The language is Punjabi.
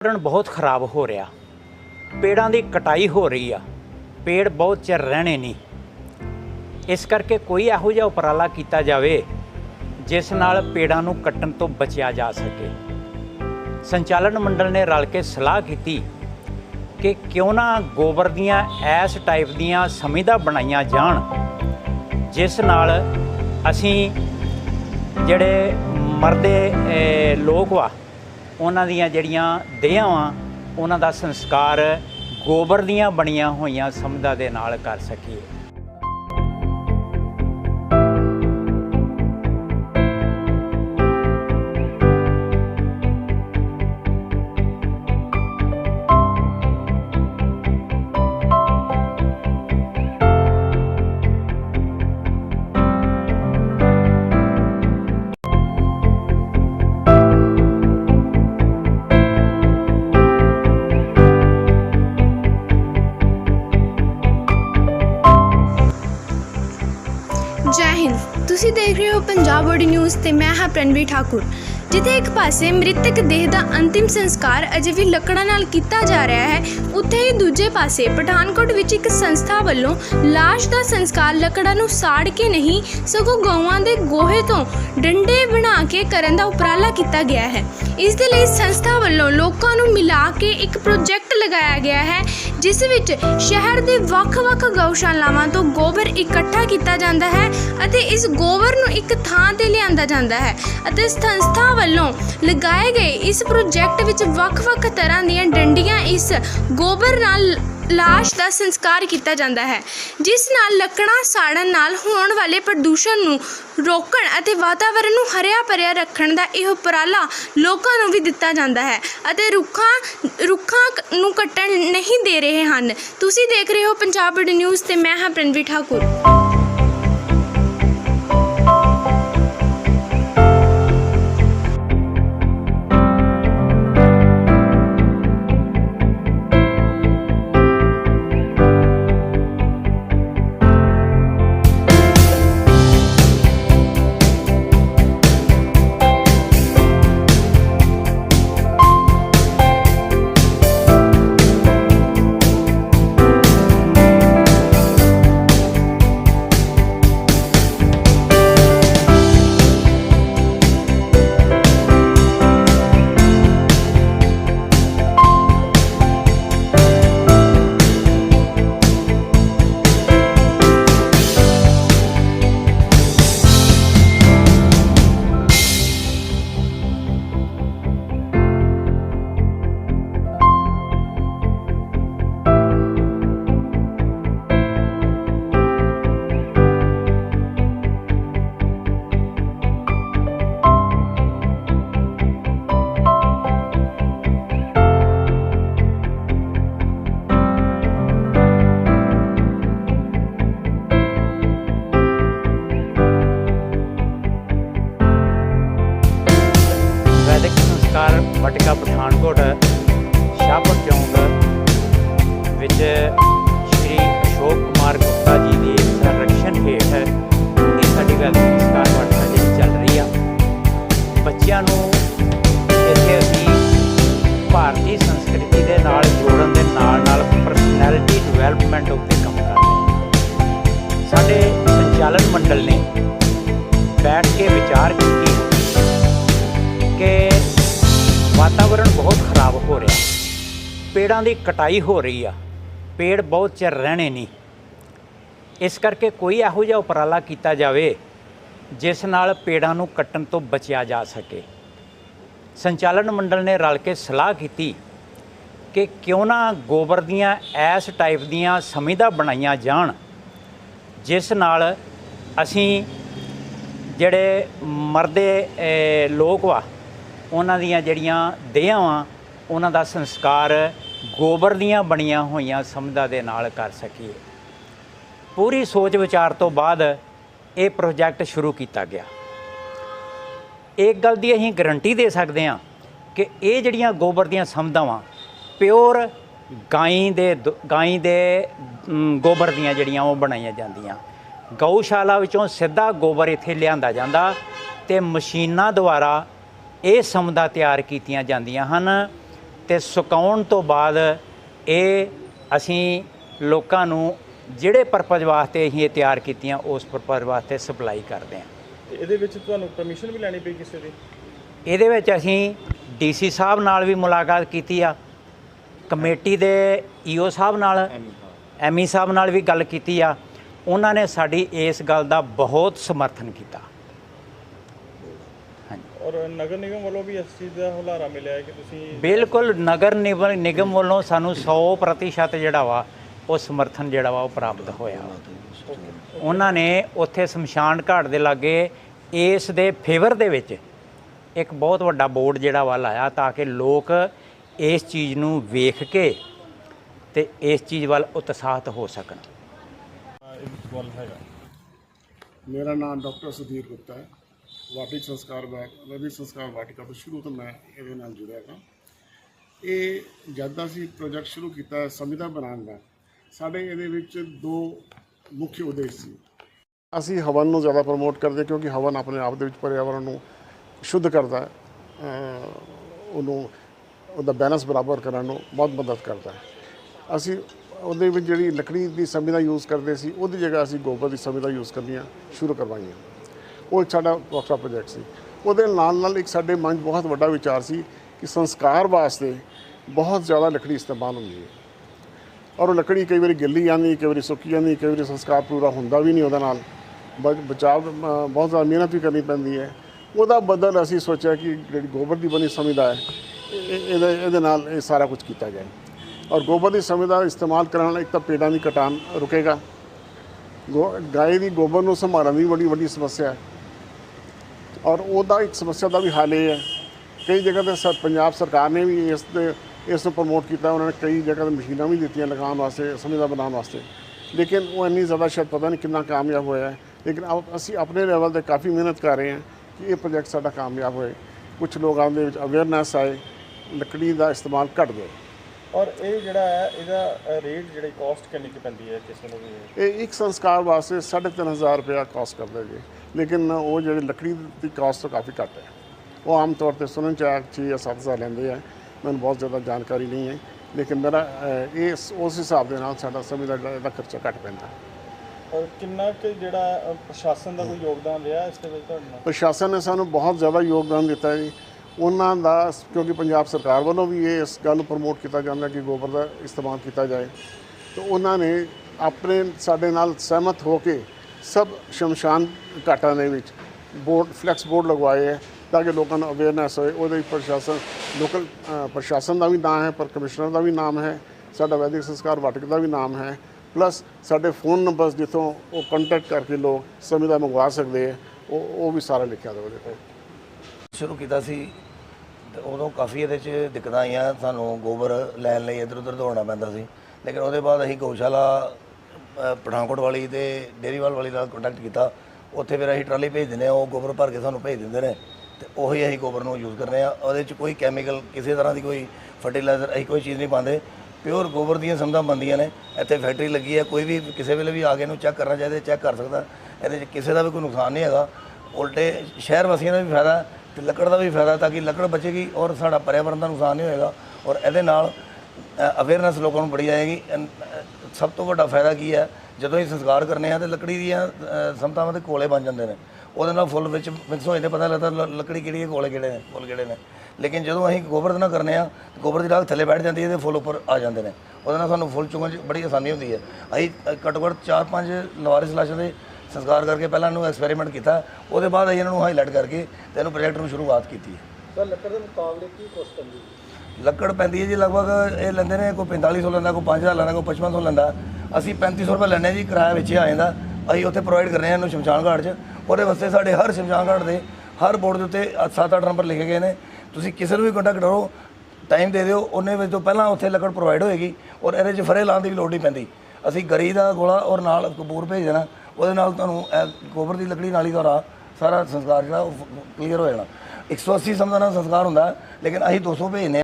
ਵਾਤਾਵਰਣ ਬਹੁਤ ਖਰਾਬ ਹੋ ਰਿਹਾ। ਪੇੜਾਂ ਦੀ ਕਟਾਈ ਹੋ ਰਹੀ ਆ। ਪੇੜ ਬਹੁਤ ਚਿਰ ਰਹਿਣੇ ਨਹੀਂ। ਇਸ ਕਰਕੇ ਕੋਈ ਇਹੋ ਜਿਹਾ ਉਪਰਾਲਾ ਕੀਤਾ ਜਾਵੇ, ਜਿਸ ਨਾਲ ਪੇੜਾਂ ਨੂੰ ਕੱਟਣ ਤੋਂ ਬਚਿਆ ਜਾ ਸਕੇ। ਸੰਚਾਲਨ ਮੰਡਲ ਨੇ ਰਲ ਕੇ ਸਲਾਹ ਕੀਤੀ ਕਿ ਕਿਉਂ ਨਾ ਗੋਬਰ ਦੀਆਂ ਐਸ ਟਾਈਪ ਦੀਆਂ ਸਮਿਧਾ ਬਣਾਈਆਂ ਜਾਣ, ਜਿਸ ਨਾਲ ਅਸੀਂ ਜਿਹੜੇ ਮਰਦੇ ਲੋਕ ਵਾ ਉਹਨਾਂ ਦੀਆਂ ਜਿਹੜੀਆਂ ਦੇਹਾਂ ਵਾ ਉਹਨਾਂ ਦਾ ਸੰਸਕਾਰ ਗੋਬਰ ਦੀਆਂ ਬਣੀਆਂ ਹੋਈਆਂ ਸਮਧਾ ਦੇ ਨਾਲ ਕਰ ਸਕੀਏ। ਨਿਊਜ਼ ਤੇ ਮੈਂ ਹਾਂ ਪ੍ਰਣਵੀਰ ਠਾਕੁਰ ਜਿੱਥੇ ਇੱਕ ਪਾਸੇ ਮ੍ਰਿਤਕ ਦੇਹ ਦਾ ਅੰਤਿਮ ਸੰਸਕਾਰ ਅਜੇ ਵੀ ਲੱਕੜਾਂ ਨਾਲ ਕੀਤਾ ਜਾ ਰਿਹਾ ਹੈ, ਉੱਥੇ ਹੀ ਦੂਜੇ ਪਾਸੇ ਪਠਾਨਕੋਟ ਵਿੱਚ ਇੱਕ ਸੰਸਥਾ ਵੱਲੋਂ ਲਾਸ਼ ਦਾ ਸੰਸਕਾਰ ਲੱਕੜਾਂ ਨੂੰ ਸਾੜ ਕੇ ਨਹੀਂ, ਸਗੋਂ ਗਊਆਂ ਦੇ ਗੋਹੇ ਤੋਂ ਡੰਡੇ ਬਣਾ ਕੇ ਕਰਨ ਦਾ ਉਪਰਾਲਾ ਕੀਤਾ ਗਿਆ ਹੈ। ਇਸ ਦੇ ਲਈ ਸੰਸਥਾ ਵੱਲੋਂ ਲੋਕਾਂ ਨੂੰ ਮਿਲਾ ਕੇ ਇੱਕ ਪ੍ਰੋਜੈਕਟ ਲਗਾਇਆ ਗਿਆ ਹੈ, ਜਿਸ ਵਿੱਚ ਸ਼ਹਿਰ ਦੇ ਵੱਖ-ਵੱਖ ਗਊਸ਼ਾਲਾਵਾਂ ਤੋਂ ਗੋਬਰ ਇਕੱਠਾ ਕੀਤਾ ਜਾਂਦਾ ਹੈ ਅਤੇ ਇਸ ਗੋਬਰ ਨੂੰ ਇੱਕ ਥਾਂ ਤੇ ਲਿਆਂਦਾ ਜਾਂਦਾ ਹੈ ਅਤੇ ਸੰਸਥਾ ਵੱਲੋਂ ਲਗਾਏ ਗਏ ਇਸ ਪ੍ਰੋਜੈਕਟ ਵਿੱਚ ਵੱਖ-ਵੱਖ ਤਰ੍ਹਾਂ ਦੀਆਂ ਡੰਡੀਆਂ ਇਸ ਗੋਬਰ ਨਾਲ ਲਾਸ਼ ਦਾ ਸੰਸਕਾਰ ਕੀਤਾ ਜਾਂਦਾ ਹੈ, ਜਿਸ ਨਾਲ ਲੱਕੜਾਂ ਸਾੜਨ ਨਾਲ ਹੋਣ ਵਾਲੇ ਪ੍ਰਦੂਸ਼ਣ ਨੂੰ ਰੋਕਣ ਅਤੇ ਵਾਤਾਵਰਣ ਨੂੰ ਹਰਿਆ ਭਰਿਆ ਰੱਖਣ ਦਾ ਇਹ ਉਪਰਾਲਾ ਲੋਕਾਂ ਨੂੰ ਵੀ ਦਿੱਤਾ ਜਾਂਦਾ ਹੈ ਅਤੇ ਰੁੱਖਾਂ ਰੁੱਖਾਂ ਨੂੰ ਕੱਟਣ ਨਹੀਂ ਦੇ ਰਹੇ ਹਨ। ਤੁਸੀਂ ਦੇਖ ਰਹੇ ਹੋ ਪੰਜਾਬ ਨਿਊਜ਼ ਤੇ ਮੈਂ ਹਾਂ ਪ੍ਰਣਵੀਰ ਠਾਕੁਰ। ਸੰਸਕਾਰ ਪਠਾਨਕੋਟ, ਸ਼ਾਹਪੁਰ ਚੌਂਕ ਵਿੱਚ ਸ਼੍ਰੀ ਅਸ਼ੋਕ ਕੁਮਾਰ ਗੁਪਤਾ ਜੀ ਦੀ ਸੰਰਖਣ ਹੇਠ ਇਹ ਸਾਡੀ ਵੈਦਿਕ ਸੰਸਕਾਰ ਵਟਿਕਾ ਜਿਹੜੀ ਚੱਲ ਰਹੀ ਆ। ਬੱਚਿਆਂ ਨੂੰ ਇੱਥੇ ਅਸੀਂ ਭਾਰਤੀ ਸੰਸਕ੍ਰਿਤੀ ਦੇ ਨਾਲ ਜੋੜਨ ਦੇ ਨਾਲ ਨਾਲ ਪਰਸਨੈਲਿਟੀ ਡਿਵੈਲਪਮੈਂਟ ਉੱਤੇ ਕੰਮ ਕਰ ਸਾਡੇ ਸੰਚਾਲਨ ਮੰਡਲ ਨੇ ਬੈਠ ਕੇ ਵਿਚਾਰ ਕੀਤੀ। ਵਾਤਾਵਰਣ ਬਹੁਤ ਖਰਾਬ ਹੋ ਰਿਹਾ। ਪੇੜਾਂ ਦੀ ਕਟਾਈ ਹੋ ਰਹੀ ਆ। ਪੇੜ ਬਹੁਤ ਚਿਰ ਰਹਿਣੇ ਨਹੀਂ। ਇਸ ਕਰਕੇ ਕੋਈ ਇਹੋ ਜਿਹਾ ਉਪਰਾਲਾ ਕੀਤਾ ਜਾਵੇ, ਜਿਸ ਨਾਲ ਪੇੜਾਂ ਨੂੰ ਕੱਟਣ ਤੋਂ ਬਚਿਆ ਜਾ ਸਕੇ। ਸੰਚਾਲਨ ਮੰਡਲ ਨੇ ਰਲ ਕੇ ਸਲਾਹ ਕੀਤੀ ਕਿ ਕਿਉਂ ਨਾ ਗੋਬਰ ਦੀਆਂ ਐਸ ਟਾਈਪ ਦੀਆਂ ਸਮਿਧਾ ਬਣਾਈਆਂ ਜਾਣ, ਜਿਸ ਨਾਲ ਅਸੀਂ ਜਿਹੜੇ ਮਰਦੇ ਲੋਕ ਵਾ ਉਹਨਾਂ ਦੀਆਂ ਜਿਹੜੀਆਂ ਦੇਹਾਂ ਵਾ ਉਹਨਾਂ ਦਾ ਸੰਸਕਾਰ ਗੋਬਰ ਦੀਆਂ ਬਣੀਆਂ ਹੋਈਆਂ ਸਮਧਾ ਦੇ ਨਾਲ ਕਰ ਸਕੀਏ। ਪੂਰੀ ਸੋਚ ਵਿਚਾਰ ਤੋਂ ਬਾਅਦ ਇਹ ਪ੍ਰੋਜੈਕਟ ਸ਼ੁਰੂ ਕੀਤਾ ਗਿਆ। ਇੱਕ ਗੱਲ ਦੀ ਅਸੀਂ ਗਾਰੰਟੀ ਦੇ ਸਕਦੇ ਹਾਂ ਕਿ ਇਹ ਜਿਹੜੀਆਂ ਗੋਬਰ ਦੀਆਂ ਸਮਧਾਵਾਂ ਪਿਓਰ ਗਾਈ ਦੇ ਦੁ- ਗਾਈ ਦੇ ਗੋਬਰ ਦੀਆਂ ਜਿਹੜੀਆਂ ਉਹ ਬਣਾਈਆਂ ਜਾਂਦੀਆਂ। ਗਊਸ਼ਾਲਾ ਵਿੱਚੋਂ ਸਿੱਧਾ ਗੋਬਰ ਇੱਥੇ ਲਿਆਂਦਾ ਜਾਂਦਾ ਤੇ ਮਸ਼ੀਨਾਂ ਦੁਆਰਾ ਇਹ ਸਮਦਾ ਤਿਆਰ ਕੀਤੀਆਂ ਜਾਂਦੀਆਂ ਹਨ ਤੇ ਸੁਕਾਉਣ ਤੋਂ ਬਾਅਦ ਇਹ ਅਸੀਂ ਲੋਕਾਂ ਨੂੰ ਜਿਹੜੇ ਪਰਪਸ ਵਾਸਤੇ ਅਸੀਂ ਇਹ ਤਿਆਰ ਕੀਤੀਆਂ ਉਸ ਪਰਪਸ ਵਾਸਤੇ ਸਪਲਾਈ ਕਰਦੇ ਹਾਂ। ਇਹਦੇ ਵਿੱਚ ਤੁਹਾਨੂੰ ਪਰਮਿਸ਼ਨ ਵੀ ਲੈਣੀ ਪਈ ਕਿਸੇ ਦੀ? ਇਹਦੇ ਵਿੱਚ ਅਸੀਂ ਡੀਸੀ ਸਾਹਿਬ ਨਾਲ ਵੀ ਮੁਲਾਕਾਤ ਕੀਤੀ ਆ ਕਮੇਟੀ ਦੇ ਈਓ ਸਾਹਿਬ ਨਾਲ ਐਮਈ ਸਾਹਿਬ ਨਾਲ ਵੀ ਗੱਲ ਕੀਤੀ ਆ। ਉਹਨਾਂ ਨੇ ਸਾਡੀ ਇਸ ਗੱਲ ਦਾ ਬਹੁਤ ਸਮਰਥਨ ਕੀਤਾ। ਨਗਰ ਨਿਗਮ ਵੱਲੋਂ ਵੀ ਇਸ ਚੀਜ਼ ਦਾ ਹੁਲਾਰਾ ਮਿਲਿਆ ਹੈ ਕਿ ਤੁਸੀਂ ਬਿਲਕੁਲ ਨਗਰ ਨਿਗਮ ਨਿਗਮ ਵੱਲੋਂ ਸਾਨੂੰ 100% ਜਿਹੜਾ ਵਾ ਉਹ ਸਮਰਥਨ ਜਿਹੜਾ ਵਾ ਉਹ ਪ੍ਰਾਪਤ ਹੋਇਆ। ਉਹਨਾਂ ਨੇ ਉੱਥੇ ਸ਼ਮਸ਼ਾਨ ਘਾਟ ਦੇ ਲਾਗੇ ਇਸ ਦੇ ਫੇਵਰ ਦੇ ਵਿੱਚ ਇੱਕ ਬਹੁਤ ਵੱਡਾ ਬੋਰਡ ਜਿਹੜਾ ਵਾ ਲਾਇਆ ਤਾਂ ਕਿ ਲੋਕ ਇਸ ਚੀਜ਼ ਨੂੰ ਵੇਖ ਕੇ ਤੇ ਇਸ ਚੀਜ਼ ਵੱਲ ਉਤਸ਼ਾਹਤ ਹੋ ਸਕਣ। ਇਸ ਵੱਲ ਹੈਗਾ ਮੇਰਾ ਨਾਮ ਡਾਕਟਰ ਸੁਧੀਰ ਗੁਪਤਾ ਹੈ। ਵਾਟਿਕ ਸੰਸਕਾਰ ਵਾਟ ਸੰਸਕਾਰ ਵਾਟਿਕਾ ਤੋਂ ਸ਼ੁਰੂ ਤੋਂ ਮੈਂ ਇਹਦੇ ਨਾਲ ਜੁੜਿਆ ਹਾਂ। ਇਹ ਜਦ ਅਸੀਂ ਪ੍ਰੋਜੈਕਟ ਸ਼ੁਰੂ ਕੀਤਾ ਸੰਵਿਧਾ ਬਣਾਉਣ ਦਾ, ਸਾਡੇ ਇਹਦੇ ਵਿੱਚ ਦੋ ਮੁੱਖ ਉਦੇਸ਼ ਸੀ। ਅਸੀਂ ਹਵਨ ਨੂੰ ਜ਼ਿਆਦਾ ਪ੍ਰਮੋਟ ਕਰਦੇ ਕਿਉਂਕਿ ਹਵਨ ਆਪਣੇ ਆਪ ਦੇ ਵਿੱਚ ਪਰਿਆਵਰਣ ਨੂੰ ਸ਼ੁੱਧ ਕਰਦਾ ਹੈ ਉਹਨੂੰ, ਉਹਦਾ ਬੈਲੈਂਸ ਬਰਾਬਰ ਕਰਨ ਨੂੰ ਬਹੁਤ ਮਦਦ ਕਰਦਾ ਹੈ। ਅਸੀਂ ਉਹਦੇ ਵਿੱਚ ਜਿਹੜੀ ਲੱਕੜੀ ਦੀ ਸੰਵਿਧਾ ਯੂਜ਼ ਕਰਦੇ ਸੀ, ਉਹਦੀ ਜਗ੍ਹਾ ਅਸੀਂ ਗੋਬਰ ਦੀ ਸੰਵਿਧਾ ਯੂਜ਼ ਕਰਨੀਆਂ ਸ਼ੁਰੂ ਕਰਵਾਈਆਂ। ਉਹ ਇੱਕ ਸਾਡਾ ਵਰਕਸ਼ਾਪ ਪ੍ਰੋਜੈਕਟ ਸੀ। ਉਹਦੇ ਨਾਲ ਨਾਲ ਇੱਕ ਸਾਡੇ ਮਨ 'ਚ ਬਹੁਤ ਵੱਡਾ ਵਿਚਾਰ ਸੀ ਕਿ ਸੰਸਕਾਰ ਵਾਸਤੇ ਬਹੁਤ ਜ਼ਿਆਦਾ ਲੱਕੜੀ ਇਸਤੇਮਾਲ ਹੁੰਦੀ ਹੈ। ਔਰ ਉਹ ਲੱਕੜੀ ਕਈ ਵਾਰੀ ਗਿੱਲੀ ਜਾਂਦੀ, ਕਈ ਵਾਰੀ ਸੁੱਕੀ ਜਾਂਦੀ, ਕਈ ਵਾਰੀ ਸੰਸਕਾਰ ਪੂਰਾ ਹੁੰਦਾ ਵੀ ਨਹੀਂ ਉਹਦੇ ਨਾਲ। ਬ- ਬਚਾਅ ਬਹੁਤ ਜ਼ਿਆਦਾ ਮਿਹਨਤ ਵੀ ਕਰਨੀ ਪੈਂਦੀ ਹੈ। ਉਹਦਾ ਬਦਲ ਅਸੀਂ ਸੋਚਿਆ ਕਿ ਜਿਹੜੀ ਗੋਬਰ ਦੀ ਬਣੀ ਸਮਿਦਾ ਹੈ ਇਹਦੇ ਇਹਦੇ ਨਾਲ ਇਹ ਸਾਰਾ ਕੁਝ ਕੀਤਾ ਜਾਏ। ਔਰ ਗੋਬਰ ਦੀ ਸਮਿਦਾ ਇਸਤੇਮਾਲ ਕਰਨ ਨਾਲ ਇੱਕ ਤਾਂ ਪੇੜਾਂ ਦੀ ਕਟਾਨ ਰੁਕੇਗਾ। ਗੋ ਗਾਏ ਦੀ ਗੋਬਰ ਨੂੰ ਸੰਭਾਲਣ ਦੀ ਬੜੀ ਵੱਡੀ ਸਮੱਸਿਆ ਹੈ। ਔਰ ਉਹਦਾ ਇੱਕ ਸਮੱਸਿਆ ਦਾ ਵੀ ਹੱਲ ਇਹ ਹੈ। ਕਈ ਜਗ੍ਹਾ ਤੇ ਸਰ, ਪੰਜਾਬ ਸਰਕਾਰ ਨੇ ਵੀ ਇਸ ਦੇ, ਇਸ ਨੂੰ ਪ੍ਰਮੋਟ ਕੀਤਾ, ਉਹਨਾਂ ਨੇ ਕਈ ਜਗ੍ਹਾ ਤੇ ਮਸ਼ੀਨਾਂ ਵੀ ਦਿੱਤੀਆਂ ਲਗਾਉਣ ਵਾਸਤੇ ਸਮਝਦਾ ਬਣਾਉਣ ਵਾਸਤੇ। ਲੇਕਿਨ ਉਹ ਇੰਨੀ ਜ਼ਿਆਦਾ ਸ਼ਾਇਦ ਪਤਾ ਨਹੀਂ ਕਿੰਨਾ ਕਾਮਯਾਬ ਹੋਇਆ ਲੇਕਿਨ ਆਪ- ਅਸੀਂ ਆਪਣੇ ਲੈਵਲ ਤੇ ਕਾਫੀ ਮਿਹਨਤ ਕਰ ਰਹੇ ਹਾਂ ਕਿ ਇਹ ਪ੍ਰੋਜੈਕਟ ਸਾਡਾ ਕਾਮਯਾਬ ਹੋਏ। ਕੁਝ ਲੋਕਾਂ ਦੇ ਵਿੱਚ ਅਵੇਅਰਨੈਸ ਆਏ ਲੱਕੜੀ ਦਾ ਇਸਤੇਮਾਲ ਘੱਟ ਜਾਏ। ਔਰ ਇਹ ਜਿਹੜਾ ਹੈ ਇਹਦਾ ਰੇਟ ਜਿਹੜੀ ਕਾਸਟ ਕਿੰਨੀ ਕੁ ਪੈਂਦੀ ਹੈ ਕਿਸੇ ਨੂੰ ਵੀ? ਇਹ ਇੱਕ ਸੰਸਕਾਰ ਵਾਸਤੇ 3500 ਰੁਪਇਆ ਕਾਸਟ ਕਰਦਾ ਜੀ। ਲੇਕਿਨ ਉਹ ਜਿਹੜੀ ਲੱਕੜੀ ਦੀ ਕਾਸਟ ਤੋਂ ਕਾਫੀ ਘੱਟ ਹੈ। ਉਹ ਆਮ ਤੌਰ ਤੇ ਸੁਣਨ ਚ ਆਇਆ 6 ਜਾਂ 7000 ਲੈਂਦੇ ਆ। ਮੈਨੂੰ ਬਹੁਤ ਜ਼ਿਆਦਾ ਜਾਣਕਾਰੀ ਨਹੀਂ ਹੈ। ਲੇਕਿਨ ਮੇਰਾ ਇਸ ਉਸ ਹਿਸਾਬ ਦੇ ਨਾਲ ਸਾਡਾ ਸਮੇਂ ਦਾ ਜਿਹੜਾ ਇਹਦਾ ਖਰਚਾ ਘੱਟ ਪੈਂਦਾ। ਔਰ ਕਿੰਨਾ ਕੁ ਜਿਹੜਾ ਪ੍ਰਸ਼ਾਸਨ ਦਾ ਕੋਈ ਯੋਗਦਾਨ ਰਿਹਾ ਇਸ ਦੇ ਵਿੱਚ ਤੁਹਾਡੇ ਪ੍ਰਸ਼ਾਸਨ ਨੇ ਸਾਨੂੰ ਬਹੁਤ ਜ਼ਿਆਦਾ ਯੋਗਦਾਨ ਦਿੱਤਾ ਜੀ। ਉਹਨਾਂ ਦਾ, ਕਿਉਂਕਿ ਪੰਜਾਬ ਸਰਕਾਰ ਵੱਲੋਂ ਵੀ ਇਹ ਇਸ ਗੱਲ ਨੂੰ ਪ੍ਰਮੋਟ ਕੀਤਾ ਜਾਂਦਾ ਕਿ ਗੋਬਰ ਦਾ ਇਸਤੇਮਾਲ ਕੀਤਾ ਜਾਏ। ਤਾਂ ਉਹਨਾਂ ਨੇ ਆਪਣੇ, ਸਾਡੇ ਨਾਲ ਸਹਿਮਤ ਹੋ ਕੇ ਸਭ ਸ਼ਮਸ਼ਾਨ ਘਾਟਾਂ ਦੇ ਵਿੱਚ ਬੋਰਡ, ਫਲੈਕਸ ਬੋਰਡ ਲਗਵਾਏ ਹੈ, ਤਾਂ ਕਿ ਲੋਕਾਂ ਨੂੰ ਅਵੇਅਰਨੈਸ ਹੋਏ। ਉਹਦੇ ਪ੍ਰਸ਼ਾਸਨ, ਲੋਕਲ ਪ੍ਰਸ਼ਾਸਨ ਦਾ ਵੀ ਨਾਮ ਹੈ, ਪਰ ਕਮਿਸ਼ਨਰ ਦਾ ਵੀ ਨਾਮ ਹੈ, ਸਾਡਾ ਵੈਦਿਕ ਸੰਸਕਾਰ ਵਾਟਕ ਦਾ ਵੀ ਨਾਮ ਹੈ। ਪਲੱਸ ਸਾਡੇ ਫੋਨ ਨੰਬਰਸ ਜਿੱਥੋਂ ਉਹ ਕੰਟੈਕਟ ਕਰਕੇ ਲੋਕ ਸਮਿਦਾ ਮੰਗਵਾ ਸਕਦੇ ਹੈ, ਉਹ ਉਹ ਵੀ ਸਾਰਾ ਲਿਖਿਆ ਦਾ ਉਹਦੇ ਤੇ। ਸ਼ੁਰੂ ਕੀਤਾ ਸੀ ਤੇ ਉਦੋਂ ਕਾਫੀ ਇਹਦੇ 'ਚ ਦਿੱਕਤਾਂ ਆਈਆਂ ਸਾਨੂੰ ਗੋਬਰ ਲੈਣ ਲਈ ਇੱਧਰ ਉੱਧਰ ਦੌੜਨਾ ਪੈਂਦਾ ਸੀ। ਲੇਕਿਨ ਉਹਦੇ ਬਾਅਦ ਅਸੀਂ ਗਊਸ਼ਾਲਾ ਅ, ਪਠਾਨਕੋਟ ਵਾਲੀ ਤੇ ਡੇਰੀਵਾਲ ਵਾਲੀ ਨਾਲ ਕੰਟੈਕਟ ਕੀਤਾ। ਉੱਥੇ ਫਿਰ ਅਸੀਂ ਟਰਾਲੀ ਭੇਜ ਦਿੰਦੇ ਆ ਉਹ ਗੋਬਰ ਭਰ ਕੇ ਸਾਨੂੰ ਭੇਜ ਦਿੰਦੇ ਨੇ। ਤੇ ਉਹੀ ਅਸੀਂ ਗੋਬਰ ਨੂੰ ਯੂਜ਼ ਕਰਦੇ ਆ ਉਹਦੇ 'ਚ ਕੋਈ ਕੈਮੀਕਲ ਕਿਸੇ ਤਰ੍ਹਾਂ ਦੀ ਕੋਈ ਫਰਟੀਲਾਈਜ਼ਰ ਅਸੀਂ ਕੋਈ ਚੀਜ਼ ਨਹੀਂ ਪਾਉਂਦੇ। ਪਿਓਰ ਗੋਬਰ ਦੀਆਂ ਸਮਝਾਂ ਬੰਦੀਆਂ ਨੇ। ਇੱਥੇ ਫੈਕਟਰੀ ਲੱਗੀ ਹੈ ਕੋਈ ਵੀ ਕਿਸੇ ਵੇਲੇ ਵੀ ਆ ਕੇ ਇਹਨੂੰ ਚੈੱਕ ਕਰਨਾ ਚਾਹੀਦਾ ਚੈੱਕ ਕਰ ਸਕਦਾ। ਇਹਦੇ 'ਚ ਕਿਸੇ ਦਾ ਵੀ ਕੋਈ ਨੁਕਸਾਨ ਨਹੀਂ ਹੈਗਾ। ਉਲਟੇ ਸ਼ਹਿਰ ਵਾਸੀਆਂ ਦਾ ਵੀ ਫਾਇਦਾ। ਹੈ ਤੇ ਲੱਕੜ ਦਾ ਵੀ ਫਾਇਦਾ ਤਾਂ ਕਿ ਲੱਕੜ ਬਚੇਗੀ ਔਰ ਸਾਡਾ ਪਰਿਆਵਰਨ ਦਾ ਨੁਕਸਾਨ ਨਹੀਂ ਹੋਏਗਾ। ਔਰ ਇਹਦੇ ਨਾਲ ਅਵੇਅਰਨੈਸ ਲੋਕਾਂ ਨੂੰ ਬੜੀ ਆਏਗੀ। ਅਨ- ਸਭ ਤੋਂ ਵੱਡਾ ਫਾਇਦਾ ਕੀ ਹੈ? ਜਦੋਂ ਹੀ ਸੰਸਕਾਰ ਕਰਨੇ ਆ ਤੇ ਲੱਕੜੀ ਦੀਆਂ ਅ, ਸਮਤਾਵਾਂ ਦੇ ਕੋਲੇ ਬਣ ਜਾਂਦੇ ਨੇ। ਉਹਦੇ ਨਾਲ ਫੁੱਲ ਵਿੱਚ ਮਿਕਸ ਹੋ ਜਾਂਦੇ ਪਤਾ ਲੱਗਦਾ ਲੱਕੜੀ ਕਿਹੜੀ ਹੈ ਕੋਲੇ ਕਿਹੜੇ ਨੇ ਫੁੱਲ ਕਿਹੜੇ ਨੇ। ਲੇਕਿਨ ਜਦੋਂ ਅਸੀਂ ਗੋਬਰ ਦੇ ਨਾਲ ਕਰਨੇ ਆ ਗੋਬਰ ਦੀ ਰਾਖ ਥੱਲੇ ਬੈਠ ਜਾਂਦੀ ਹੈ ਤੇ ਫੁੱਲ ਉੱਪਰ ਆ ਜਾਂਦੇ ਨੇ। ਉਹਦੇ ਨਾਲ ਸਾਨੂੰ ਫੁੱਲ ਚੁਗਣ 'ਚ ਬੜੀ ਆਸਾਨੀ ਹੁੰਦੀ ਹੈ। ਅਸੀਂ ਘੱਟੋ ਘੱਟ 4-5 ਲਵਾਰਿਸ ਲਾਸ਼ਾਂ ਦੇ ਸੰਸਕਾਰ ਕਰਕੇ ਪਹਿਲਾਂ ਇਹਨੂੰ ਐਕਸਪੈਰੀਮੈਂਟ ਕੀਤਾ ਉਹਦੇ ਬਾਅਦ ਅਸੀਂ ਇਹਨਾਂ ਨੂੰ ਹਾਈਲਾਈਟ ਕਰਕੇ ਤੇ ਇਹਨੂੰ ਪ੍ਰੋਜੈਕਟ ਨੂੰ ਸ਼ੁਰੂਆਤ ਕੀਤੀ ਹੈ। ਸਰ ਲੱਕੜ ਦੇ ਮੁਕਾਬਲੇ ਕੀ ਕੋਸਟ ਪੈਂਦੀ ਲੱਕੜ ਪੈਂਦੀ ਹੈ ਜੀ ਲਗਭਗ ਇਹ ਲੈਂਦੇ ਨੇ ਕੋਈ 4500 ਲੈਂਦਾ ਕੋਈ 5000 ਲੈਂਦਾ ਕੋਈ 5500 ਲੈਂਦਾ। ਅਸੀਂ 3500 ਰੁਪਏ ਲੈਂਦੇ ਹਾਂ ਜੀ ਕਿਰਾਇਆ ਵਿੱਚ ਹੀ ਆ ਜਾਂਦਾ। ਅਸੀਂ ਉੱਥੇ ਪ੍ਰੋਵਾਈਡ ਕਰ ਰਹੇ ਹਾਂ ਇਹਨੂੰ ਸ਼ਮਸ਼ਾਨ ਘਾਟ 'ਚ। ਉਹਦੇ ਵਾਸਤੇ ਸਾਡੇ ਹਰ ਸ਼ਮਸ਼ਾਨ ਘਾਟ ਦੇ ਹਰ ਬੋਰਡ ਦੇ ਉੱਤੇ 7-8 ਨੰਬਰ ਲਿਖੇ ਗਏ ਨੇ। ਤੁਸੀਂ ਕਿਸੇ ਨੂੰ ਵੀ ਕੰਟੈਕਟ ਕਰੋ ਟਾਈਮ ਦੇ ਦਿਓ ਉਹਨੇ ਵਿੱਚ ਤੋਂ ਪਹਿਲਾਂ ਉੱਥੇ ਲੱਕੜ ਪ੍ਰੋਵਾਈਡ ਹੋਏਗੀ ਔਰ ਇਹਦੇ 'ਚ ਫਰੇ ਲਾਉਣ ਦੀ ਲੋੜ ਨਹੀਂ ਪੈਂਦੀ। ਅਸੀਂ ਗਰੀ ਦਾ ਗੋਲਾ ਔਰ ਨਾਲ ਕਪੂਰ ਭੇਜ ਦੇਣਾ। ਉਹਦੇ ਨਾਲ ਤੁਹਾਨੂੰ ਇਹ ਗੋਬਰ ਦੀ ਲੱਕੜੀ ਨਾਲ ਹੀ ਤੁਹਾਡਾ ਸਾਰਾ ਸੰਸਕਾਰ ਜਿਹੜਾ ਉਹ ਕਲੀਅਰ ਹੋ ਜਾਣਾ। 180 ਸਮਝਦਾ ਨਾਲ ਸੰਸਕਾਰ ਹੁੰਦਾ, ਲੇਕਿਨ ਅਸੀਂ 200 ਭੇਜਨੇ